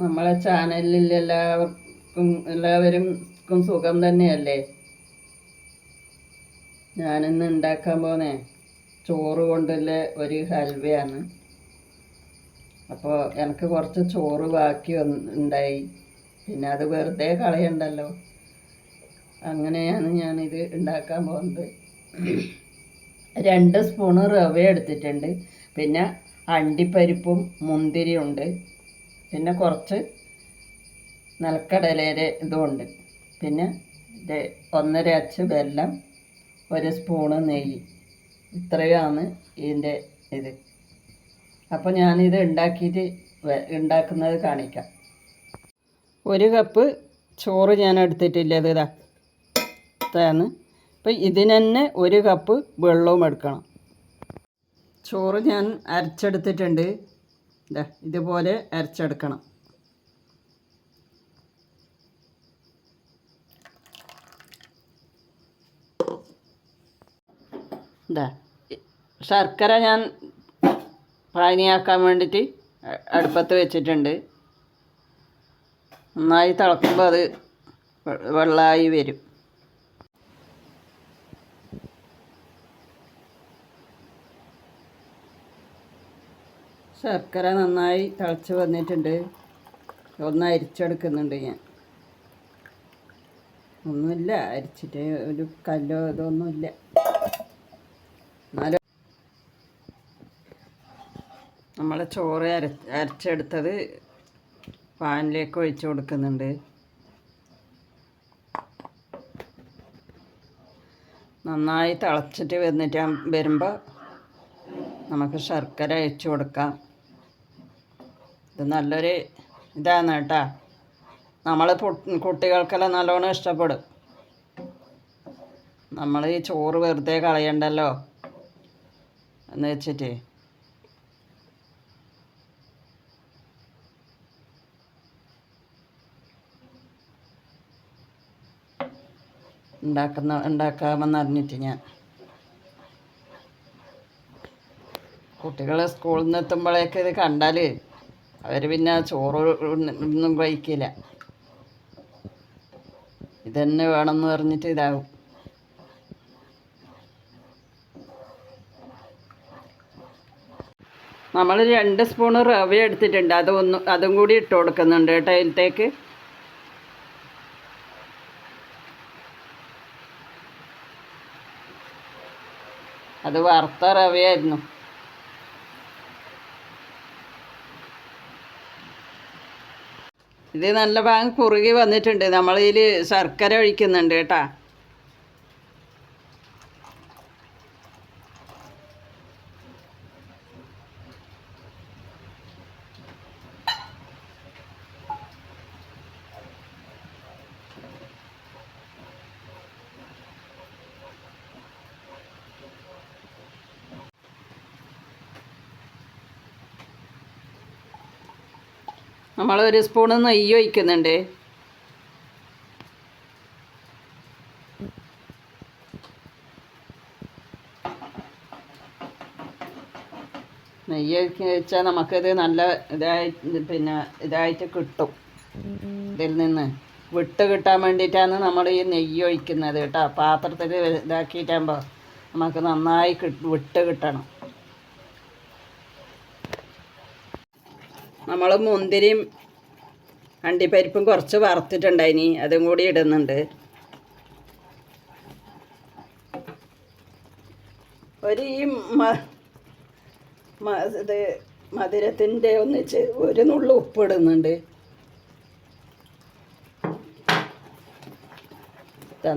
നമ്മളെ ചാനലിൽ എല്ലാവർക്കും എല്ലാവരും സുഖം തന്നെയല്ലേ? ഞാനിന്ന് ഉണ്ടാക്കാൻ പോന്നെ. ചോറ് കൊണ്ടുള്ള ഒരു ഹൽവയാണ്. അപ്പോൾ എനിക്ക് കുറച്ച് ചോറ് ബാക്കി ഉണ്ടായി. പിന്നെ അത് വെറുതെ കളയണ്ടല്ലോ. അങ്ങനെയാണ് ഞാനിത് ഉണ്ടാക്കാൻ പോകുന്നത് രണ്ട് സ്പൂണ് റവ എടുത്തിട്ടുണ്ട്. പിന്നെ അണ്ടിപ്പരിപ്പും മുന്തിരിയും ഉണ്ട് പിന്നെ കുറച്ച് നിലക്കടലയുടെ ഇതുമുണ്ട്. പിന്നെ ഒന്നര അച്ച് വെല്ലം ഒരു സ്പൂണ് നെയ്യ്. ഇത്രയാണ് ഇതിന്റെ ഇത്. അപ്പോൾ ഞാനിത് ഉണ്ടാക്കിയിട്ട് ഉണ്ടാക്കുന്നത് കാണിക്കാം. ഒരു കപ്പ് ചോറ് ഞാൻ എടുത്തിട്ടില്ല ഇത് ഇതാ. ഇതാണ്. അപ്പം ഇതിന് തന്നെ ഒരു കപ്പ് വെള്ളവും എടുക്കണം. ചോറ് ഞാൻ അരച്ചെടുത്തിട്ടുണ്ട്. ഇതാ ഇതുപോലെ അരച്ചെടുക്കണം. ശർക്കര ഞാൻ പാനിയാക്കാൻ വേണ്ടിയിട്ട് അടുപ്പത്ത് വെച്ചിട്ടുണ്ട്. നന്നായി തിളക്കുമ്പോൾ അത് വെള്ളമായി വരും. ശർക്കര നന്നായി തിളച്ച് വന്നിട്ടുണ്ട്. ഒന്ന് അരിച്ചെടുക്കുന്നുണ്ട് ഞാൻ. ഒന്നുമില്ല അരിച്ചിട്ട് ഒരു കല്ലോ ഇതൊന്നുമില്ല എന്നാലും നമ്മൾ ചോറ് അര അരച്ചെടുത്തത് പാനിലേക്ക് ഒഴിച്ചു കൊടുക്കുന്നുണ്ട്. നന്നായി തിളച്ചിട്ട് വന്നിട്ട് വരുമ്പോൾ നമുക്ക് ശർക്കര അഴിച്ചു കൊടുക്കാം. ഇത് നല്ലൊരു ഇതാണ് കേട്ടോ. നമ്മൾ കുട്ടികൾക്കെല്ലാം നല്ലോണം ഇഷ്ടപ്പെടും. നമ്മൾ ഈ ചോറ് വെറുതെ കളയണ്ടല്ലോ? എന്ന് വെച്ചിട്ട്. ഉണ്ടാക്കുന്ന ഉണ്ടാക്കാമെന്ന് അറിഞ്ഞിട്ട് ഞാൻ. കുട്ടികൾ സ്കൂളിൽ നിന്ന് എത്തുമ്പോഴേക്ക് ഇത് കണ്ടാൽ അവർ പിന്നെ ചോറ് ഒന്നും കഴിക്കില്ല. ഇതന്നെ വേണമെന്ന് പറഞ്ഞിട്ട് ഇതാവും നമ്മൾ രണ്ട് സ്പൂണ് റവ എടുത്തിട്ടുണ്ട്. അതൊന്ന് അതും കൂടി ഇട്ട് കൊടുക്കുന്നുണ്ട് കേട്ടോ ഇതിലത്തേക്ക് അത് വറുത്ത റവയായിരുന്നു. ഇത് നല്ല ഭാഗം കുറുകി വന്നിട്ടുണ്ട്. നമ്മളിതിൽ ശർക്കര ഒഴിക്കുന്നുണ്ട് കേട്ടാ. നമ്മൾ ഒരു സ്പൂൺ നെയ്യ് ഒഴിക്കുന്നുണ്ട്. നെയ്യ് വെച്ചാൽ നമുക്കിത് നല്ല ഇതായി പിന്നെ ഇതായിട്ട് കിട്ടും. ഇതിൽ നിന്ന് വിട്ട് കിട്ടാൻ വേണ്ടിയിട്ടാണ് നമ്മൾ ഈ നെയ്യ് ഒഴിക്കുന്നത് കേട്ടോ. പാത്രത്തിൽ ഇതാക്കിയിട്ടാകുമ്പോൾ നമുക്ക് നന്നായി വിട്ട് കിട്ടണം. നമ്മൾ മുന്തിരിയും അണ്ടിപ്പരിപ്പും കുറച്ച് വറുത്തിട്ടുണ്ടായിനി അതും കൂടി ഇടുന്നുണ്ട്. ഒരു ഈ ഇത് മധുരത്തിന്റെ ഒന്നിച്ച് ഒരു നുള്ളു ഉപ്പ് ഇടുന്നുണ്ട്.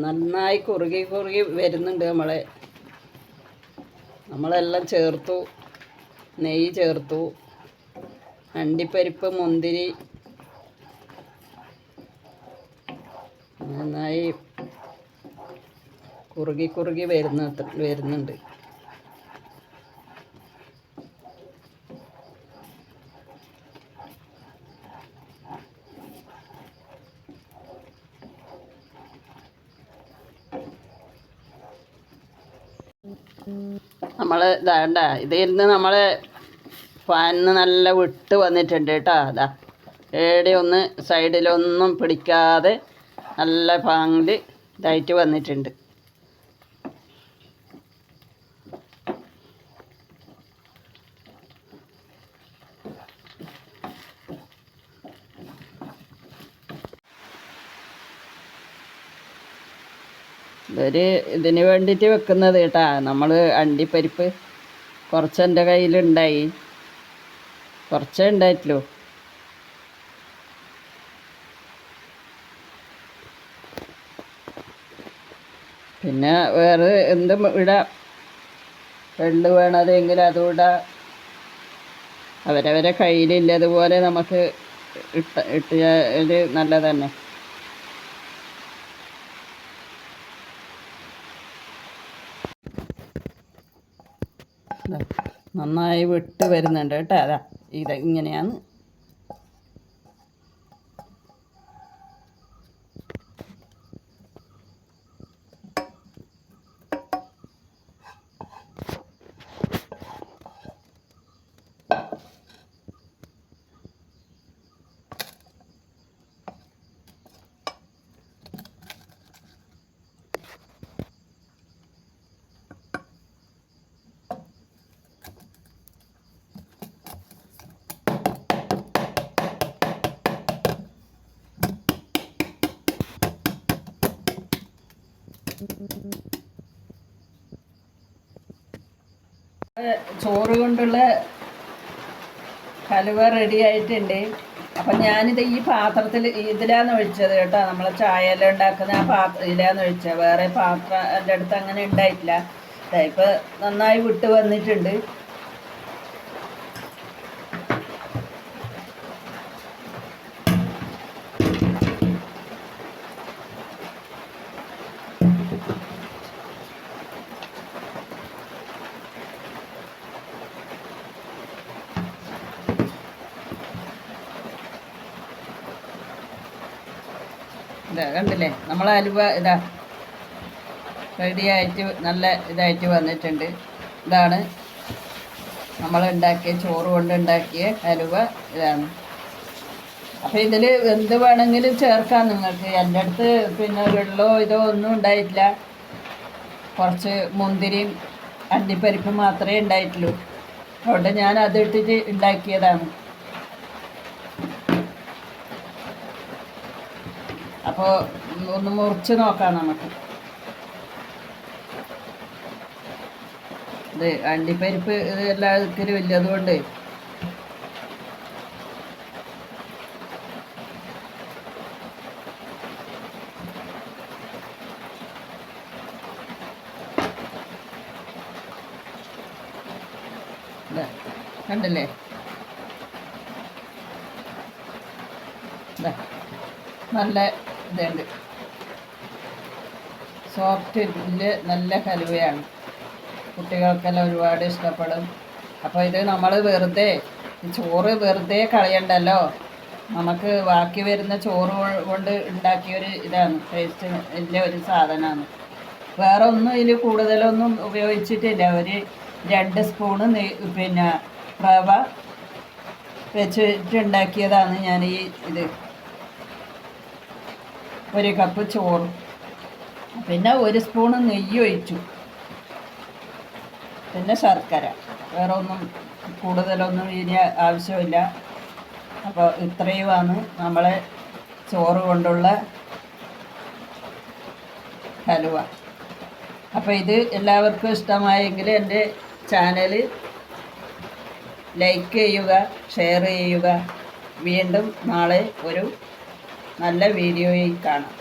നന്നായി കുറുകി കുറുകി വരുന്നുണ്ട് നമ്മളെ. നമ്മളെല്ലാം ചേർത്തു നെയ്യ് ചേർത്തു. അണ്ടിപ്പരിപ്പ് മുന്തിരി. നന്നായി കുറുകി കുറുകി വരുന്ന വരുന്നുണ്ട്. നമ്മൾ ഇതാണ്ട ഇതിൽ നിന്ന് നമ്മൾ ഫാനിന്ന് നല്ല വിട്ട് വന്നിട്ടുണ്ട് കേട്ടോ. അതാ ഒന്ന് സൈഡിലൊന്നും പിടിക്കാതെ നല്ല പാങ്ങിൽ ഇതായിട്ട് വന്നിട്ടുണ്ട്. ഇതൊരു ഇതിന് വേണ്ടിയിട്ട് വെക്കുന്നത് കേട്ടാ. നമ്മൾ അണ്ടിപ്പരിപ്പ് കുറച്ച് എന്റെ കയ്യിലുണ്ടായി. കുറച്ചേ ഉണ്ടായിട്ടുള്ളൂ. പിന്നെ വേറെ എന്തും ഇടാം എള്ള് വേണതെങ്കിൽ അതും ഇടാം അവരവരെ കയ്യിലില്ലതുപോലെ നമുക്ക് ഇട്ട ഇട്ടിയാൽ നല്ലതന്നെ. നന്നായി വിട്ട് വരുന്നുണ്ട് കേട്ടോ അതാ. ഇത് ഇങ്ങനെയാണ്. ചോറ് കൊണ്ടുള്ള ഹലുവ റെഡി ആയിട്ടുണ്ട്. അപ്പം ഞാനിത് ഈ പാത്രത്തിൽ ഇതിലാന്ന് ഒഴിച്ചത് കേട്ടോ. നമ്മൾ ചായയെല്ലാം ഉണ്ടാക്കുന്ന ആ പാത്രം ഇതിലാന്ന് ഒഴിച്ചത്. വേറെ പാത്രം എന്റെ അടുത്ത് അങ്ങനെ ഉണ്ടായിട്ടില്ല. ഇപ്പം ഇപ്പൊ നന്നായി വിട്ട് വന്നിട്ടുണ്ട്. ഇതാ കണ്ടില്ലേ? നമ്മളെ അലുവ ഇതാ റെഡിയായിട്ട് നല്ല ഇതായിട്ട് വന്നിട്ടുണ്ട്. ഇതാണ് നമ്മൾ ഉണ്ടാക്കിയ ചോറ് കൊണ്ട് ഉണ്ടാക്കിയ അലുവ ഇതാണ്. അപ്പോൾ ഇതിൽ എന്ത് വേണമെങ്കിലും ചേർക്കാം നിങ്ങൾക്ക്. എന്റെ അടുത്ത് പിന്നെ വെള്ളമോ ഇതോ ഒന്നും ഉണ്ടായിട്ടില്ല. കുറച്ച് മുന്തിരിയും അണ്ടിപ്പരിപ്പും മാത്രമേ ഉണ്ടായിട്ടുള്ളൂ. അതുകൊണ്ട് ഞാൻ അതിട്ടിട്ട് ഉണ്ടാക്കിയതാണ്. അപ്പോൾ ഒന്ന് മുറിച്ച് നോക്കാം നമുക്ക്. ഇത് അണ്ടിപ്പരിപ്പ് ഇത് എല്ലാത്തിനും ഇല്ല അതുകൊണ്ട് കണ്ടില്ലേ? നല്ല ഇതുണ്ട്. സോഫ്റ്റ് ഇതിൽ നല്ല ഹലുവയാണ് കുട്ടികൾക്കെല്ലാം ഒരുപാട് ഇഷ്ടപ്പെടും. അപ്പോൾ ഇത് നമ്മൾ വെറുതെ ചോറ് വെറുതെ കളയണ്ടല്ലോ? നമുക്ക് ബാക്കി വരുന്ന ചോറ് കൊണ്ട് ഉണ്ടാക്കിയൊരു ഇതാണ് ടേസ്റ്റ് ഇല്ല ഒരു സാധനമാണ് വേറെ ഒന്നും ഇതിൽ കൂടുതലൊന്നും ഉപയോഗിച്ചിട്ടില്ല. ഒരു രണ്ട് സ്പൂണ് പിന്നെ റവ വെച്ചിട്ടുണ്ടാക്കിയതാണ് ഞാൻ ഈ ഇത്. ഒരു കപ്പ് ചോറ്. പിന്നെ ഒരു സ്പൂണ് നെയ്യ് ഒഴിച്ചു. പിന്നെ ശർക്കര. വേറെ ഒന്നും കൂടുതലൊന്നും ഇനി ആവശ്യമില്ല. അപ്പോൾ ഇത്രയുമാണ് നമ്മളെ ചോറ് കൊണ്ടുള്ള ഹലുവ. അപ്പോൾ ഇത് എല്ലാവർക്കും ഇഷ്ടമായെങ്കിൽ എന്റെ ചാനൽ ലൈക്ക് ചെയ്യുക ഷെയർ ചെയ്യുക. വീണ്ടും നാളെ ഒരു നല്ല വീഡിയോയിൽ കാണാം.